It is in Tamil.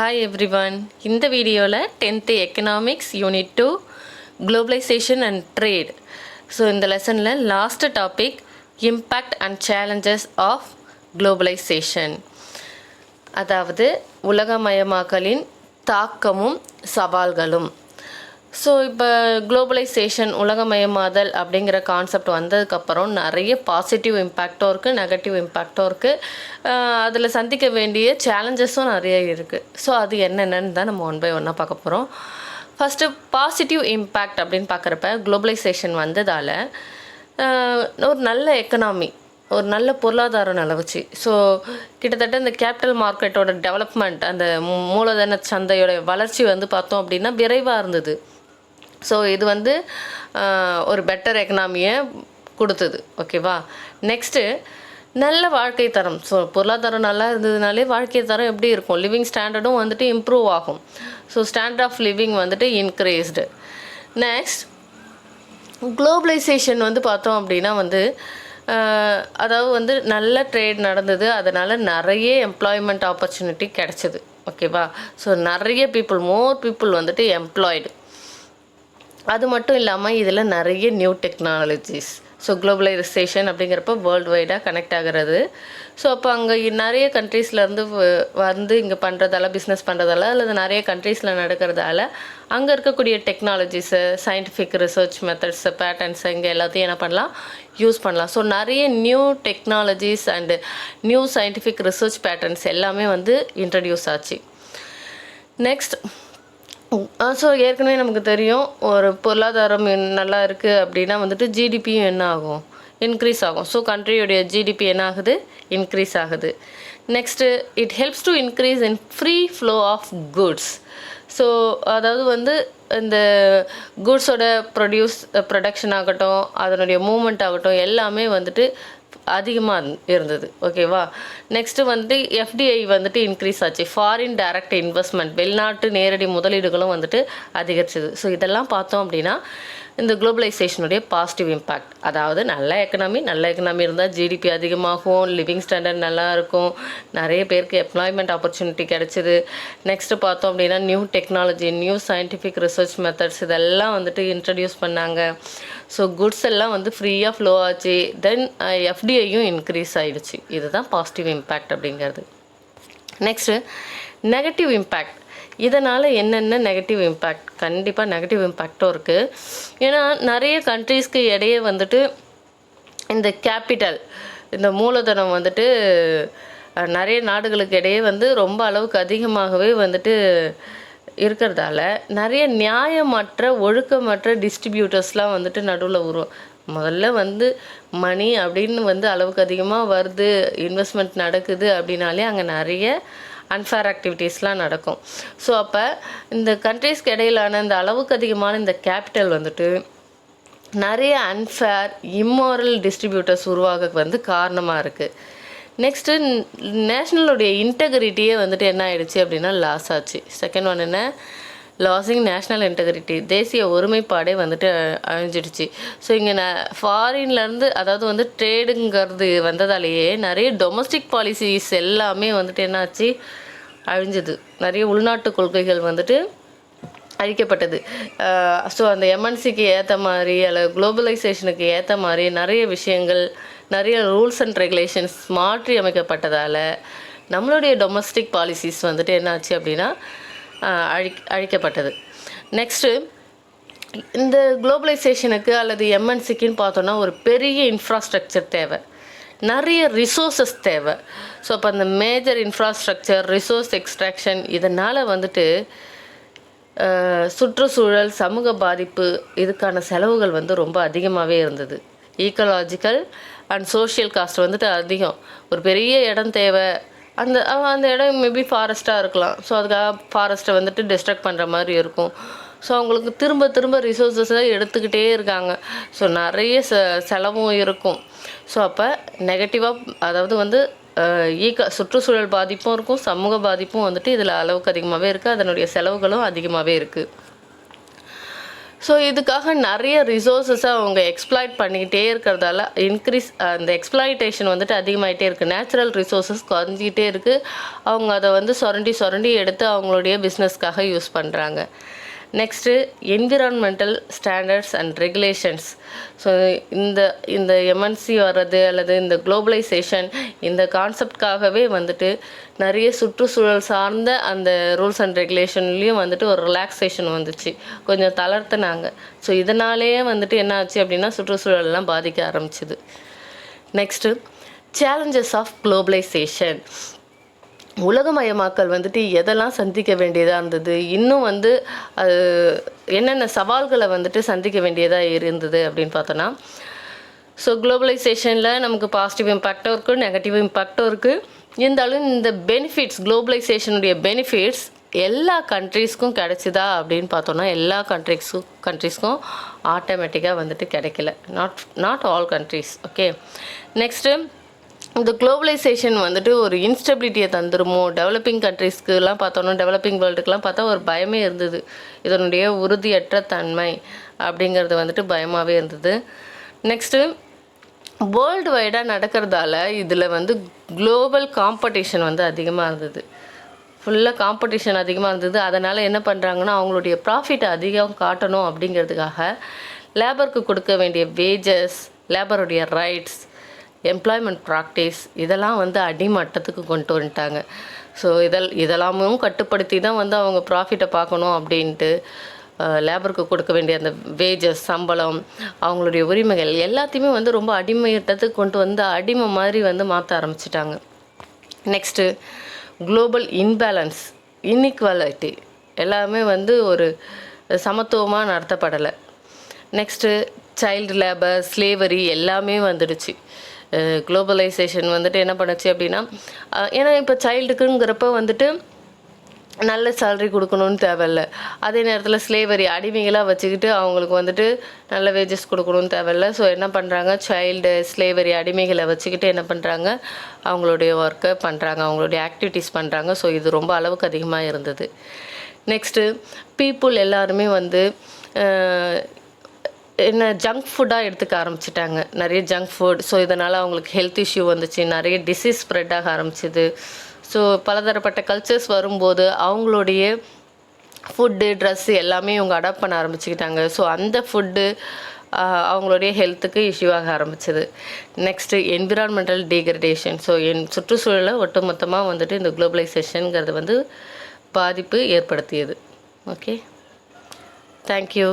ஹாய் எவ்ரி ஒன் இந்த வீடியோவில் tenth economics unit two globalisation and trade so இந்த லெசனில் last topic impact and challenges of globalisation அதாவது உலகமயமாக்கலின் தாக்கமும் சவால்களும். ஸோ இப்போ குளோபலைசேஷன் உலகமயமாதல் அப்படிங்கிற கான்செப்ட் வந்ததுக்கப்புறம் நிறைய பாசிட்டிவ் இம்பேக்டும் இருக்குது நெகட்டிவ் இம்பேக்டும் இருக்குது அதில் சந்திக்க வேண்டிய சேலஞ்சஸும் நிறைய இருக்குது ஸோ அது என்னென்னு தான் நம்ம ஒன் பை ஒன்னாக பார்க்க போகிறோம் ஃபஸ்ட்டு பாசிட்டிவ் இம்பேக்ட் அப்படின்னு பார்க்குறப்ப குளோபலைசேஷன் வந்ததால் ஒரு நல்ல எக்கனாமி ஒரு நல்ல பொருளாதாரம் நிலவுச்சு. ஸோ கிட்டத்தட்ட இந்த கேபிட்டல் மார்க்கெட்டோட டெவலப்மெண்ட் அந்த மூலதன சந்தையோட வளர்ச்சி வந்து பார்த்தோம் அப்படின்னா விரைவாக இருந்தது. ஸோ இது வந்து ஒரு பெட்டர் எக்கனாமியை கொடுத்தது. ஓகேவா நெக்ஸ்ட்டு நல்ல வாழ்க்கை தரம். ஸோ பொருளாதாரம் நல்லா இருந்ததுனாலே வாழ்க்கை தரம் எப்படி இருக்கும்? லிவிங் ஸ்டாண்டர்டும் வந்துட்டு இம்ப்ரூவ் ஆகும். ஸோ ஸ்டாண்டர்ட் ஆஃப் லிவிங் வந்துட்டு இன்க்ரீஸ்டு நெக்ஸ்ட் குளோபலைசேஷன் வந்து பார்த்தோம் அப்படின்னா வந்து அதாவது வந்து நல்ல ட்ரேட் நடந்தது. அதனால் நிறைய எம்ப்ளாய்மெண்ட் ஆப்பர்ச்சுனிட்டி கிடச்சிது. ஓகேவா ஸோ நிறைய பீப்புள் மோர் பீப்புள் வந்துட்டு எம்ப்ளாய்டு அது மட்டும் இல்லாமல் இதில் நிறைய நியூ டெக்னாலஜிஸ் ஸோ குளோபலைசேஷன் அப்படிங்கிறப்ப வேர்ல்டு வைடாக கனெக்ட் ஆகிறது. ஸோ அப்போ அங்கே நிறைய கண்ட்ரீஸ்லேருந்து வந்து இங்கே பண்ணுறதால பிஸ்னஸ் பண்ணுறதால அல்லது நிறைய கண்ட்ரீஸில் நடக்கிறதால அங்கே இருக்கக்கூடிய technologies scientific research methods patterns இங்கே எல்லாத்தையும் என்ன பண்ணலாம்? யூஸ் பண்ணலாம். ஸோ நிறைய new technologies and new scientific research patterns எல்லாமே வந்து இன்ட்ரடியூஸ் ஆச்சு. நெக்ஸ்ட் ஸோ ஏற்கனவே நமக்கு தெரியும் ஒரு பொருளாதாரம் நல்லா இருக்குது அப்படின்னா வந்துட்டு ஜிடிபியும் என்ன ஆகும்? இன்க்ரீஸ் ஆகும். ஸோ கண்ட்ரியுடைய ஜிடிபி என்ன ஆகுது? இன்க்ரீஸ் ஆகுது. Next it helps to increase in free flow of goods so அதாவது வந்து இந்த குட்ஸோட ப்ரொடியூஸ் ப்ரொடக்ஷன் ஆகட்டும் அதனுடைய மூமெண்ட் ஆகட்டும் எல்லாமே வந்துட்டு அதிகமாக இருந்தது. ஓகேவா நெக்ஸ்ட்டு வந்துட்டு எஃப்டிஐ வந்துட்டு இன்க்ரீஸ் ஆச்சு. ஃபாரின் டைரக்ட் இன்வெஸ்ட்மெண்ட் வெளிநாட்டு நேரடி முதலீடுகளும் வந்துட்டு அதிகரிச்சது. ஸோ இதெல்லாம் பார்த்தோம் அப்படின்னா இந்த குளோபலைசேஷனுடைய பாசிட்டிவ் இம்பேக்ட் அதாவது நல்ல எக்கனாமி நல்ல எக்கனாமி இருந்தால் ஜிடிபி அதிகமாகும் லிவிங் ஸ்டாண்டர்ட் நல்லா இருக்கும். நிறைய பேருக்கு எம்ப்ளாய்மெண்ட் ஆப்பர்ச்சுனிட்டி கிடைச்சிது. நெக்ஸ்ட்டு பார்த்தோம் அப்படின்னா new technology new scientific research methods இதெல்லாம் வந்துட்டு இன்ட்ரடியூஸ் பண்ணாங்க. ஸோ குட்ஸ் எல்லாம் வந்து ஃப்ரீயாக ஃப்ளோ ஆச்சு. தென் எஃப்டிஐயும் uh, இன்க்ரீஸ் ஆகிடுச்சு இதுதான் பாசிட்டிவ் இம்பேக்ட் அப்படிங்கிறது. நெக்ஸ்ட்டு நெகட்டிவ் இம்பேக்ட் இதனால் என்னென்ன நெகட்டிவ் இம்பேக்ட் கண்டிப்பாக நெகட்டிவ் இம்பேக்டும் இருக்குது ஏன்னா நிறைய கண்ட்ரீஸ்க்கு இடையே வந்துட்டு இந்த கேபிட்டல் இந்த மூலதனம் வந்துட்டு நிறைய நாடுகளுக்கு இடையே வந்து ரொம்ப அளவுக்கு அதிகமாகவே வந்துட்டு இருக்கிறதால நிறைய நியாயமற்ற ஒழுக்கமற்ற டிஸ்ட்ரிபியூட்டர்ஸ்லாம் வந்துட்டு நடுவில் வரும் முதல்ல வந்து மணி அப்படின்னு வந்து அளவுக்கு அதிகமாக வருது இன்வெஸ்ட்மெண்ட் நடக்குது அப்படின்னாலே அங்கே நிறைய அன்ஃபேர் ஆக்டிவிட்டீஸ்லாம் நடக்கும். ஸோ அப்போ இந்த கண்ட்ரீஸ்க்கு இடையிலான இந்த அளவுக்கு அதிகமான இந்த கேபிட்டல் வந்துட்டு நிறைய அன்ஃபேர் இம்மாரல் டிஸ்ட்ரிபியூட்டர்ஸ் உருவாக வந்து காரணமாக இருக்குது நெக்ஸ்ட்டு நேஷ்னலுடைய இன்டெகிரிட்டியே வந்துட்டு என்ன ஆயிடுச்சு அப்படின்னா லாஸ் ஆச்சு. செகண்ட் ஒன் என்ன? லாஸிங் நேஷ்னல் இன்டெகிரிட்டி தேசிய ஒருமைப்பாடே வந்துட்டு அழிஞ்சிடுச்சு. ஸோ இங்கே ந ஃபாரின்லேருந்து அதாவது வந்து ட்ரேடுங்கிறது வந்ததாலேயே நிறைய டொமஸ்டிக் பாலிசிஸ் எல்லாமே வந்துட்டு என்னாச்சு அழிஞ்சுது. நிறைய உள்நாட்டு கொள்கைகள் வந்துட்டு அழிக்கப்பட்டது. ஸோ அந்த எம்என்சிக்கு ஏற்ற மாதிரி அல்லது குளோபலைசேஷனுக்கு ஏற்ற மாதிரி நிறைய விஷயங்கள் நிறைய ரூல்ஸ் அண்ட் ரெகுலேஷன்ஸ் மாற்றி அமைக்கப்பட்டதால் நம்மளுடைய டொமஸ்டிக் பாலிசிஸ் வந்துட்டு என்னாச்சு அப்படின்னா அழி அழிக்கப்பட்டது. நெக்ஸ்ட்டு இந்த குளோபலைசேஷனுக்கு அல்லது எம்என்சிக்குன்னு பார்த்தோன்னா ஒரு பெரிய இன்ஃப்ராஸ்ட்ரக்சர் தேவை. நிறைய ரிசோர்ஸஸ் தேவை. ஸோ அப்போ அந்த மேஜர் இன்ஃப்ராஸ்ட்ரக்சர் ரிசோர்ஸ் எக்ஸ்ட்ராக்ஷன் இதனால் வந்துட்டு சுற்றுச்சூழல் சமூக பாதிப்பு இதுக்கான செலவுகள் வந்து ரொம்ப அதிகமாகவே இருந்தது. ஈக்கலாஜிக்கல் அண்ட் சோஷியல் காஸ்ட் வந்துட்டு அதிகம். ஒரு பெரிய இடம் தேவை. அந்த அந்த இடம் மேபி ஃபாரஸ்ட்டாக இருக்கலாம். ஸோ அதுக்காக ஃபாரஸ்ட்டை வந்துட்டு டிஸ்ட்ரக்ட் பண்ணுற மாதிரி இருக்கும். ஸோ அவங்களுக்கு திரும்ப திரும்ப ரிசோர்ஸஸை எடுத்துக்கிட்டே இருக்காங்க. ஸோ நிறைய செ செலவும் இருக்கும். ஸோ அப்போ நெகட்டிவாக அதாவது வந்து ஈக்க சுற்றுச்சூழல் பாதிப்பும் இருக்கும் சமூக பாதிப்பும் வந்துட்டு இதில் அளவுக்கு அதிகமாகவே இருக்குது அதனுடைய செலவுகளும் அதிகமாகவே இருக்குது ஸோ இதுக்காக நிறைய ரிசோர்ஸஸை அவங்க எக்ஸ்ப்ளாய்ட் பண்ணிக்கிட்டே இருக்கிறதால இன்க்ரீஸ் அந்த எக்ஸ்ப்ளாய்டேஷன் வந்துட்டு அதிகமாகிட்டே இருக்குது நேச்சுரல் ரிசோர்ஸஸ் குறைஞ்சிக்கிட்டே இருக்குது அவங்க அதை வந்து சுரண்டி சுரண்டி எடுத்து அவங்களுடைய பிஸ்னஸ்க்காக யூஸ் பண்ணுறாங்க next environmental standards and regulations so இந்த இந்த எம்என்சி வர்றது அல்லது இந்த குளோபலைசேஷன் இந்த கான்செப்ட்காகவே வந்துட்டு நிறைய சுற்றுச்சூழல் சார்ந்த அந்த ரூல்ஸ் அண்ட் ரெகுலேஷன்லேயும் வந்துட்டு ஒரு ரிலாக்ஸேஷன் வந்துச்சு. கொஞ்சம் தளர்த்துனாங்க. ஸோ இதனாலேயே வந்துட்டு என்ன ஆச்சு அப்படின்னா சுற்றுச்சூழல்லாம் பாதிக்க ஆரம்பிச்சுது. நெக்ஸ்ட்டு சேலஞ்சஸ் ஆஃப் குளோபலைசேஷன் உலகமயமாக்கல் வந்துட்டு எதெல்லாம் சந்திக்க வேண்டியதாக இருந்தது? இன்னும் வந்து அது என்னென்ன சவால்களை வந்துட்டு சந்திக்க வேண்டியதாக இருந்தது அப்படின்னு பார்த்தோன்னா ஸோ குளோபலைசேஷனில் நமக்கு பாசிட்டிவ் இம்பேக்டும் இருக்குது நெகட்டிவ் இம்பேக்டும் இருக்குது இருந்தாலும் இந்த பெனிஃபிட்ஸ் குளோபலைசேஷனுடைய பெனிஃபிட்ஸ் எல்லா கண்ட்ரீஸ்க்கும் கிடைச்சிதா அப்படின்னு பார்த்தோன்னா எல்லா கண்ட்ரிஸ்க்கும் கண்ட்ரீஸ்க்கும் ஆட்டோமேட்டிக்காக வந்துட்டு கிடைக்கல. Not not all countries okay next இந்த குளோபலைசேஷன் வந்துட்டு ஒரு இன்ஸ்டபிலிட்டியை தந்துருமோ? டெவலப்பிங் கண்ட்ரீஸ்க்குலாம் பார்த்தோன்னா டெவலப்பிங் வேர்ல்டுக்கெலாம் பார்த்தா ஒரு பயமே இருந்தது. இதனுடைய உறுதியற்ற தன்மை அப்படிங்கிறது வந்துட்டு பயமாகவே இருந்தது. நெக்ஸ்ட்டு வேர்ல்டு வைடாக நடக்கிறதால இதில் வந்து குளோபல் காம்படிஷன் வந்து அதிகமாக இருந்தது. ஃபுல்லாக காம்படிஷன் அதிகமாக இருந்தது. அதனால் என்ன பண்ணுறாங்கன்னா அவங்களுடைய ப்ராஃபிட்டை அதிகம் காட்டணும் அப்படிங்கிறதுக்காக லேபருக்கு கொடுக்க வேண்டிய வேஜஸ் லேபருடைய ரைட்ஸ் எம்ப்ளாய்மெண்ட் ப்ராக்டிஸ் இதெல்லாம் வந்து அடிமட்டத்துக்கு கொண்டு வந்துட்டாங்க. ஸோ இதெல் இதெல்லாமும் கட்டுப்படுத்தி தான் வந்து அவங்க ப்ராஃபிட்டை பார்க்கணும் அப்படின்ட்டு லேபருக்கு கொடுக்க வேண்டிய அந்த வேஜஸ் சம்பளம் அவங்களுடைய உரிமைகள் எல்லாத்தையுமே வந்து ரொம்ப அடிமையிட்டத்துக்கு கொண்டு வந்து அடிமை மாதிரி வந்து மாற்ற ஆரம்பிச்சிட்டாங்க. நெக்ஸ்ட்டு குளோபல் இன்பேலன்ஸ் இன்இக்வாலிட்டி எல்லாமே வந்து ஒரு சமத்துவமாக நடத்தப்படலை. நெக்ஸ்ட்டு சைல்டு லேபர் ஸ்லேவரி எல்லாமே வந்துடுச்சு. குளோபலைசேஷன் வந்துட்டு என்ன பண்ணுச்சு அப்படின்னா ஏன்னா இப்போ சைல்டுக்குங்கிறப்ப வந்துட்டு நல்ல சேலரி கொடுக்கணும்னு தேவையில்ல. அதே நேரத்தில் ஸ்லேவரி அடிமைகளாக வச்சுக்கிட்டு அவங்களுக்கு வந்துட்டு நல்ல வேஜஸ் கொடுக்கணும்னு தேவையில்ல. ஸோ என்ன பண்ணுறாங்க சைல்டு ஸ்லேவரி அடிமைகளை வச்சுக்கிட்டு என்ன பண்ணுறாங்க அவங்களுடைய ஒர்க்கை பண்ணுறாங்க அவங்களுடைய ஆக்டிவிட்டீஸ் பண்ணுறாங்க ஸோ இது ரொம்ப அளவுக்கு அதிகமாக இருந்தது. நெக்ஸ்ட்டு பீப்புள் எல்லாருமே வந்து என்ன ஜங்க் ஃபுட்டாக எடுத்துக்க ஆரம்பிச்சிட்டாங்க. நிறைய ஜங்க் ஃபுட் ஸோ இதனால் அவங்களுக்கு ஹெல்த் இஷ்யூ வந்துச்சு. நிறைய டிசீஸ் ஸ்ப்ரெட் ஆக ஆரம்பிச்சிது. ஸோ பலதரப்பட்ட கல்ச்சர்ஸ் வரும்போது அவங்களுடைய ஃபுட்டு ட்ரெஸ்ஸு எல்லாமே இவங்க அடாப்ட் பண்ண ஆரம்பிச்சுக்கிட்டாங்க. ஸோ அந்த ஃபுட்டு அவங்களுடைய ஹெல்த்துக்கு இஷ்யூவாக ஆரம்பிச்சது. நெக்ஸ்ட்டு என்விரான்மெண்டல் டீக்ரடேஷன் ஸோ என் சுற்றுச்சூழலை ஒட்டுமொத்தமாக வந்துட்டு இந்த குளோபலைசேஷனுங்கிறது வந்து பாதிப்பு ஏற்படுத்தியது. Okay thank you